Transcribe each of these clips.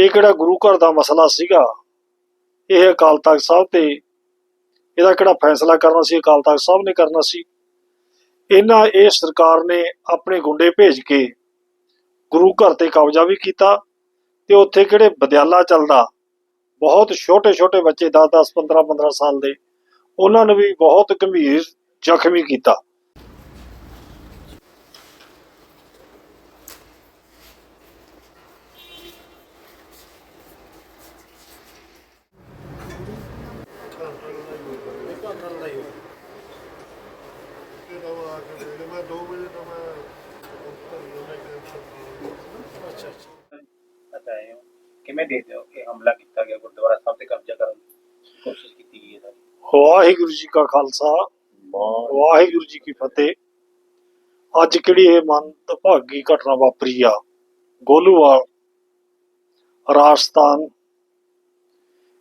ਇਹ ਕਿਹੜਾ ਗੁਰੂ ਘਰ ਦਾ ਮਸਲਾ ਸੀਗਾ? ਇਹ ਅਕਾਲ ਤਖਤ ਸਾਹਿਬ ਤੇ ਇਹਦਾ ਕਿਹੜਾ ਫੈਸਲਾ ਕਰਨਾ ਸੀ? ਅਕਾਲ ਤਖਤ ਸਾਹਿਬ ਨੇ ਕਰਨਾ ਸੀ। ਇਹਨਾਂ, ਇਹ ਸਰਕਾਰ ਨੇ ਆਪਣੇ ਗੁੰਡੇ ਭੇਜ ਕੇ ਗੁਰੂ ਘਰ ਤੇ ਕਬਜ਼ਾ ਵੀ ਕੀਤਾ ਤੇ ਉੱਥੇ ਕਿਹੜੇ ਵਿਦਿਆਲਾ ਚੱਲਦਾ? ਬਹੁਤ ਛੋਟੇ ਛੋਟੇ ਬੱਚੇ 10 10 15 15 ਸਾਲ ਦੇ, ਉਹਨਾਂ ਨੂੰ ਵੀ ਬਹੁਤ ਗੰਭੀਰ ਜ਼ਖਮੀ ਕੀਤਾ। ਕੰਮ ਆ ਵਾਹਿਗੁਰੂ ਜੀ ਕਾ ਖਾਲਸਾ ਵਾਹਿਗੁਰੂ ਜੀ ਕੀ ਫਤਿਹ। ਅੱਜ ਕਿਹੜੀ ਇਹ ਮਨ ਭਾਗੀ ਘਟਨਾ ਵਾਪਰੀ ਆ? ਗੋਲੂਵਾਲ ਰਾਜਸਥਾਨ।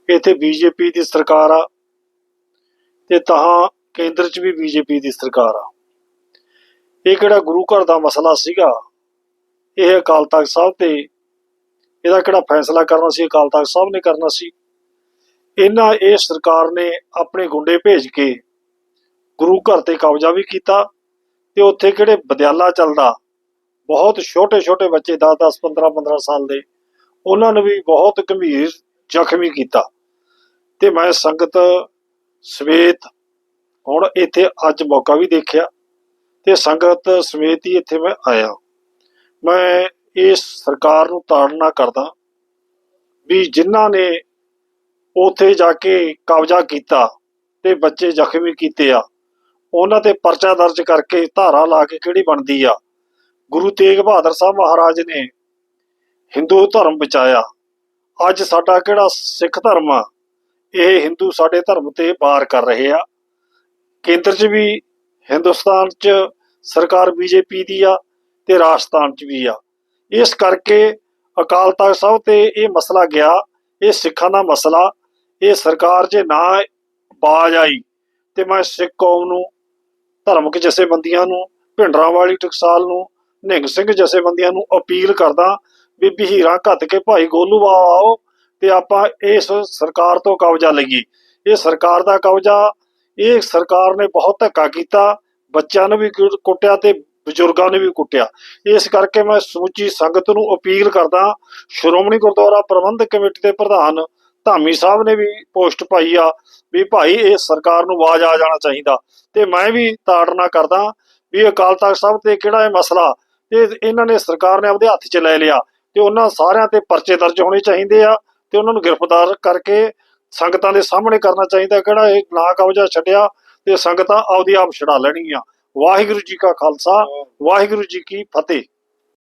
ਇੱਥੇ ਬੀਜੇਪੀ ਦੀ ਸਰਕਾਰ ਆ ਤੇ ਤਹਾਂ ਕੇਂਦਰ 'ਚ ਵੀ ਬੀਜੇਪੀ ਦੀ ਸਰਕਾਰ ਆ। ਇਹ ਕਿਹੜਾ ਗੁਰੂ ਘਰ ਦਾ ਮਸਲਾ ਸੀਗਾ? ਇਹ ਅਕਾਲ ਤਖਤ ਸਾਹਿਬ ਤੇ ਇਹਦਾ ਕਿਹੜਾ ਫੈਸਲਾ ਕਰਨਾ ਸੀ? ਅਕਾਲ ਤਖਤ ਸਾਹਿਬ ਨੇ ਕਰਨਾ ਸੀ। ਇਹਨਾਂ ਇਹ ਸਰਕਾਰ ਨੇ ਆਪਣੇ ਗੁੰਡੇ ਭੇਜ ਕੇ ਗੁਰੂ ਘਰ ਤੇ ਕਬਜ਼ਾ ਵੀ ਕੀਤਾ ਤੇ ਉੱਥੇ ਕਿਹੜੇ ਵਿਦਿਆਲਾ ਚੱਲਦਾ? ਬਹੁਤ ਛੋਟੇ ਛੋਟੇ ਬੱਚੇ 10 10 15 15 ਸਾਲ ਦੇ, ਉਹਨਾਂ ਨੂੰ ਵੀ ਬਹੁਤ ਗੰਭੀਰ ਜ਼ਖਮੀ ਕੀਤਾ। ਤੇ ਮੈਂ ਸੰਗਤ ਸਮੇਤ ਹੁਣ ਇੱਥੇ ਅੱਜ ਮੌਕਾ ਵੀ ਦੇਖਿਆ ਤੇ ਸੰਗਤ ਸਮੇਤ ਹੀ ਇੱਥੇ ਮੈਂ ਆਇਆ। ਮੈਂ ਇਸ ਸਰਕਾਰ ਨੂੰ ਤਾੜਨਾ ਕਰਦਾ ਵੀ ਜਿਨ੍ਹਾਂ ਨੇ ਉੱਥੇ ਜਾ ਕੇ ਕਬਜ਼ਾ ਕੀਤਾ ਤੇ ਬੱਚੇ ਜ਼ਖਮੀ ਕੀਤੇ ਆ, ਉਹਨਾਂ ਤੇ ਪਰਚਾ ਦਰਜ ਕਰਕੇ ਧਾਰਾ ਲਾ ਕੇ ਕਿਹੜੀ ਬਣਦੀ ਆ? ਗੁਰੂ ਤੇਗ ਬਹਾਦਰ ਸਾਹਿਬ ਮਹਾਰਾਜ ਨੇ ਹਿੰਦੂ ਧਰਮ ਬਚਾਇਆ। ਅੱਜ ਸਾਡਾ ਕਿਹੜਾ ਸਿੱਖ ਧਰਮ ਆ? ਇਹ ਹਿੰਦੂ ਸਾਡੇ ਧਰਮ ਤੇ ਵਾਰ ਕਰ ਰਹੇ ਆ। ਕੇਂਦਰ 'ਚ ਵੀ, ਹਿੰਦੁਸਤਾਨ 'ਚ ਸਰਕਾਰ ਬੀਜੇਪੀ ਦੀ ਆ ਤੇ ਰਾਜਸਥਾਨ 'ਚ ਵੀ ਆ। ਇਸ ਕਰਕੇ ਅਕਾਲ ਤਖਤ ਸਾਹਿਬ ਤੇ ਇਹ ਮਸਲਾ ਗਿਆ, ਇਹ ਸਿੱਖਾਂ ਦਾ ਮਸਲਾ, ਇਹ ਸਰਕਾਰ ਜੇ ਨਾ ਬਾਜ ਆਈ ਤੇ ਮੈਂ ਸਿੱਖ ਕੌਮ ਨੂੰ, ਧਰਮਕ ਜਥੇਬੰਦੀਆਂ ਨੂੰ ਭਿੰਡਰਾਂ ਵਾਲੀ ਟਕਸਾਲ ਨੂੰ, ਨਿਹੰਗ ਸਿੰਘ ਜਥੇਬੰਦੀਆਂ ਨੂੰ ਅਪੀਲ ਕਰਦਾ ਵੀ ਬਹੀਰਾਂ ਘੱਤ ਕੇ ਭਾਈ ਗੋਲੂ ਆਓ ਤੇ ਆਪਾਂ ਇਸ ਸਰਕਾਰ ਤੋਂ ਕਬਜ਼ਾ ਲਈਏ। ਇਹ ਸਰਕਾਰ ਦਾ ਕਬਜ਼ਾ ਇਹ ਸਰਕਾਰ ਨੇ ਬਹੁਤ ਧੱਕਾ ਕੀਤਾ, ਬੱਚਿਆਂ ਨੂੰ ਵੀ ਕੁੱਟਿਆ ਤੇ ਬਜ਼ੁਰਗਾਂ ਨੇ ਵੀ ਕੁੱਟਿਆ। ਇਸ ਕਰਕੇ ਮੈਂ ਸਮੁੱਚੀ ਸੰਗਤ ਨੂੰ ਅਪੀਲ ਕਰਦਾ, ਸ਼੍ਰੋਮਣੀ ਗੁਰਦੁਆਰਾ ਪ੍ਰਬੰਧਕ ਕਮੇਟੀ ਦੇ ਪ੍ਰਧਾਨ ਧਾਮੀ ਸਾਹਿਬ ਨੇ ਵੀ ਪੋਸਟ ਪਾਈ ਆ, ਵੀ ਭਾਈ ਇਹ ਸਰਕਾਰ ਨੂੰ ਆਵਾਜ਼ ਆ ਜਾਣਾ ਚਾਹੀਦਾ। ਤੇ ਮੈਂ ਵੀ ਤਾੜਨਾ ਕਰਦਾ ਵੀ ਅਕਾਲ ਤਖਤ ਸਾਹਿਬ ਤੇ ਕਿਹੜਾ ਇਹ ਮਸਲਾ ਇਹ ਇਹਨਾਂ ਨੇ ਸਰਕਾਰ ਨੇ ਆਪਦੇ ਹੱਥ 'ਚ ਲੈ ਲਿਆ, ਤੇ ਉਹਨਾਂ ਸਾਰਿਆਂ ਤੇ ਪਰਚੇ ਦਰਜ ਹੋਣੇ ਚਾਹੀਦੇ ਆ, ਤੇ ਉਹਨਾਂ ਨੂੰ ਗ੍ਰਿਫਤਾਰ ਕਰਕੇ ਸੰਗਤਾਂ ਦੇ ਸਾਹਮਣੇ ਕਰਨਾ ਚਾਹੀਦਾ ਕਿਹੜਾ ਇਹ ਨਾ ਕਬਜ਼ਾ ਛੱਡਿਆ ਤੇ ਸੰਗਤਾਂ ਆਪਦੀ ਆਪ ਛਡਾ ਲੈਣਗੀਆਂ। ਵਾਹਿਗੁਰੂ ਜੀ ਕਾ ਖਾਲਸਾ ਵਾਹਿਗੁਰੂ ਜੀ ਕੀ ਫਤਿਹ।